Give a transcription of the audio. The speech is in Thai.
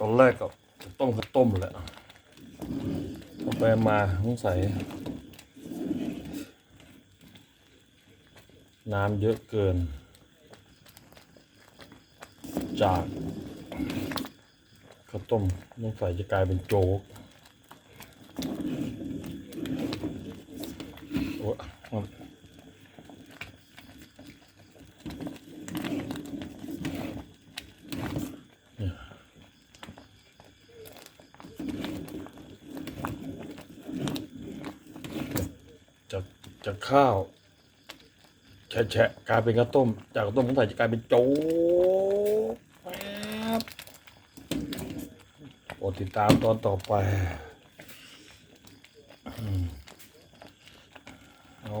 ตอนแรกก็ต้มข้าวต้มแหละพอไปมาสงใสัยน้ำเยอะเกิน จากข้าวต้มสงใสัยจะกลายเป็นโจ๊กโอ้ จากจากข้าวแฉะกลายเป็นข้าวต้ม จากข้าวต้มของไทยจะกลายเป็นโจ๊กแป๊บโปรดติดตามตอนต่อไปอืมเอา